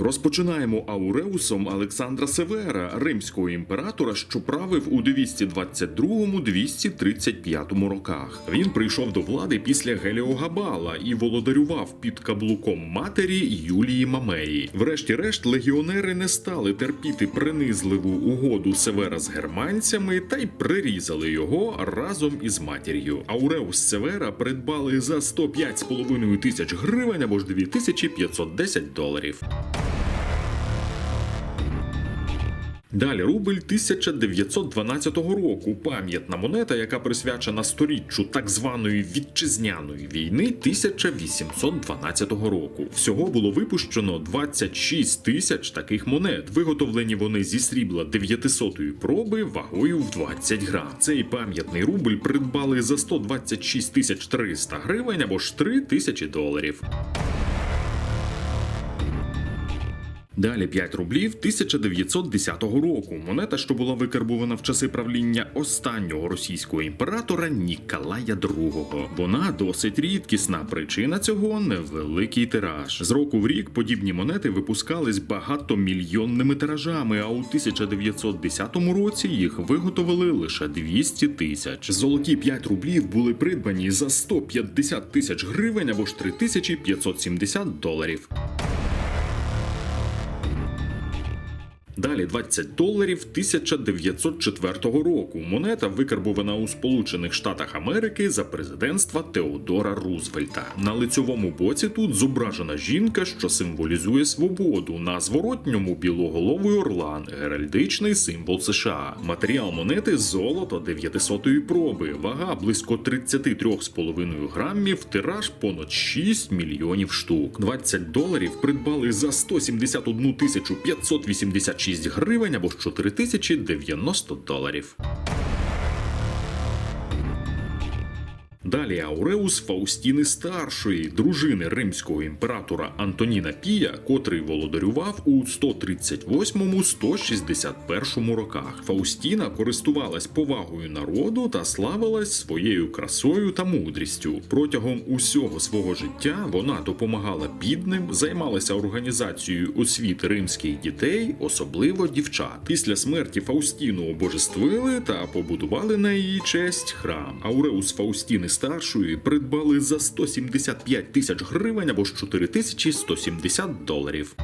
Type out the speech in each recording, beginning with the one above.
Розпочинаємо ауреусом Олександра Севера, римського імператора, що правив у 222-235 роках. Він прийшов до влади після Геліогабала і володарював під каблуком матері Юлії Мамеї. Врешті-решт, легіонери не стали терпіти принизливу угоду Севера з германцями та й прирізали його разом із матір'ю. Ауреус Севера придбали за 105,5 тисяч гривень або ж 2510 доларів. Далі рубль 1912 року. Пам'ятна монета, яка присвячена сторіччю так званої вітчизняної війни 1812 року. Всього було випущено 26 тисяч таких монет. Виготовлені вони зі срібла 900-ї проби вагою в 20 грам. Цей пам'ятний рубль придбали за 126 тисяч 300 гривень або ж 3 тисячі доларів. Далі 5 рублів 1910 року. Монета, що була викарбована в часи правління останнього російського імператора Ніколая II. Вона досить рідкісна. Причина цього невеликий тираж. З року в рік подібні монети випускались багатомільйонними тиражами. А у 1910 році їх виготовили лише 200 тисяч. Золоті 5 рублів були придбані за 150 тисяч гривень або ж 3570 доларів. Далі 20 доларів 1904 року. Монета викарбована у Сполучених Штатах Америки за президентства Теодора Рузвельта. На лицьовому боці тут зображена жінка, що символізує свободу. На зворотньому білоголовий орлан, геральдичний символ США. Матеріал монети золото 900-ї проби, вага близько 33,5 грамів, тираж понад 6 мільйонів штук. 20 доларів придбали за 171 тисячу 586 гривень або ж 4090 доларів. Далі Ауреус Фаустіни Старшої, дружини римського імператора Антоніна Пія, котрий володарював у 138-161 роках. Фаустіна користувалась повагою народу та славилась своєю красою та мудрістю. Протягом усього свого життя вона допомагала бідним, займалася організацією освіти римських дітей, особливо дівчат. Після смерті Фаустіну обожествили та побудували на її честь храм. Ауреус Фаустіни старшої придбали за 175 тисяч гривень або ж 4170 доларів.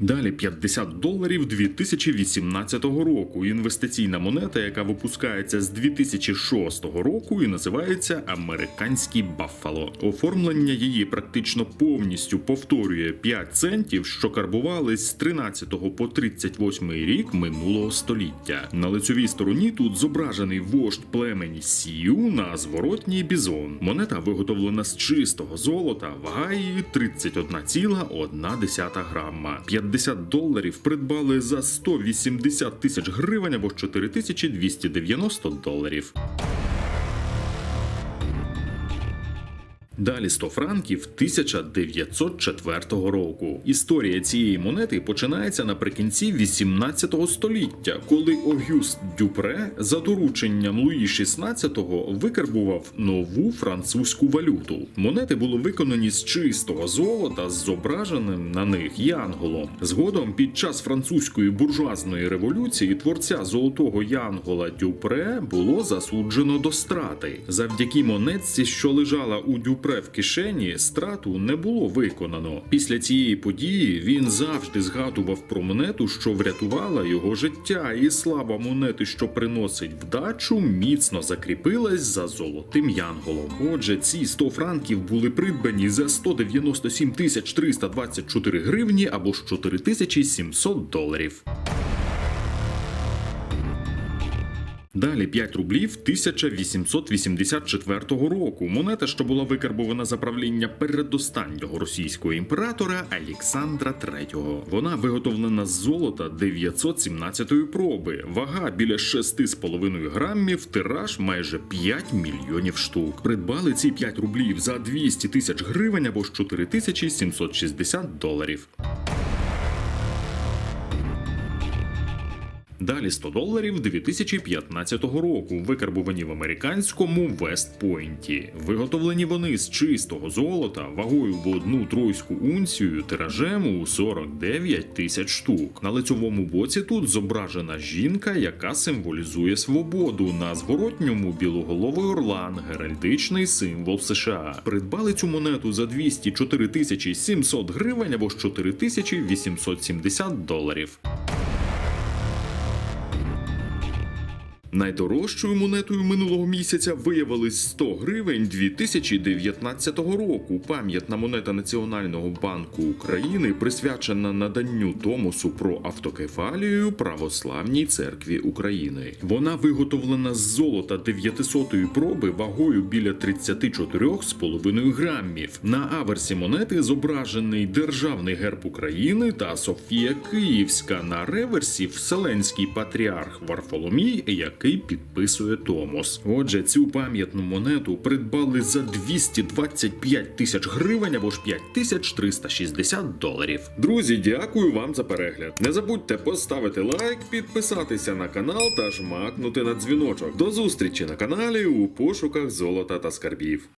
Далі 50 доларів 2018 року. Інвестиційна монета, яка випускається з 2006 року і називається Американський Баффало. Оформлення її практично повністю повторює 5 центів, що карбувались з 13 по 38 рік минулого століття. На лицьовій стороні тут зображений вождь племені Сію на зворотній бізон. Монета виготовлена з чистого золота, вага її 31,1 грама. 50 доларів придбали за 180 тисяч гривень або ж 4290 доларів. Далі 100 франків 1904 року. Історія цієї монети починається наприкінці 18 століття, коли Огюст Дюпре за дорученням Луї XVI викарбував нову французьку валюту. Монети були виконані з чистого золота з зображеним на них янголом. Згодом, під час французької буржуазної революції, творця золотого янгола Дюпре було засуджено до страти. Завдяки монетці, що лежала у Дюпре в кишені, страту не було виконано. Після цієї події він завжди згадував про монету, що врятувала його життя, і слава монети, що приносить вдачу, міцно закріпилась за золотим янголом. Отже, ці 100 франків були придбані за 197 тисяч 324 гривні або ж 4700 доларів. Далі 5 рублів 1884 року. Монета, що була викарбована за правління передостаннього російського імператора Олександра III. Вона виготовлена з золота 917 проби, вага біля 6,5 грамів, тираж майже 5 мільйонів штук. Придбали ці 5 рублів за 200 тисяч гривень або ж 4760 доларів. Далі 100 доларів 2015 року, викарбовані в американському Вестпойнті. Виготовлені вони з чистого золота вагою в одну тройську унцію тиражем у 49 тисяч штук. На лицьовому боці тут зображена жінка, яка символізує свободу. На зворотньому білоголовий орлан, геральдичний символ США. Придбали цю монету за 204 тисячі 700 гривень або ж 4 тисячі 870 доларів. Найдорожчою монетою минулого місяця виявились 100 гривень 2019 року. Пам'ятна монета Національного банку України присвячена наданню Томосу про автокефалію Православній церкві України. Вона виготовлена з золота 900-ї проби вагою біля 34,5 грамів. На аверсі монети зображений державний герб України та Софія Київська. На реверсі Вселенський патріарх Варфоломій, який підписує Томос. Отже, цю пам'ятну монету придбали за 225 тисяч гривень або ж 5360 доларів. Друзі, дякую вам за перегляд. Не забудьте поставити лайк, підписатися на канал та жмакнути на дзвіночок. До зустрічі на каналі у пошуках золота та скарбів.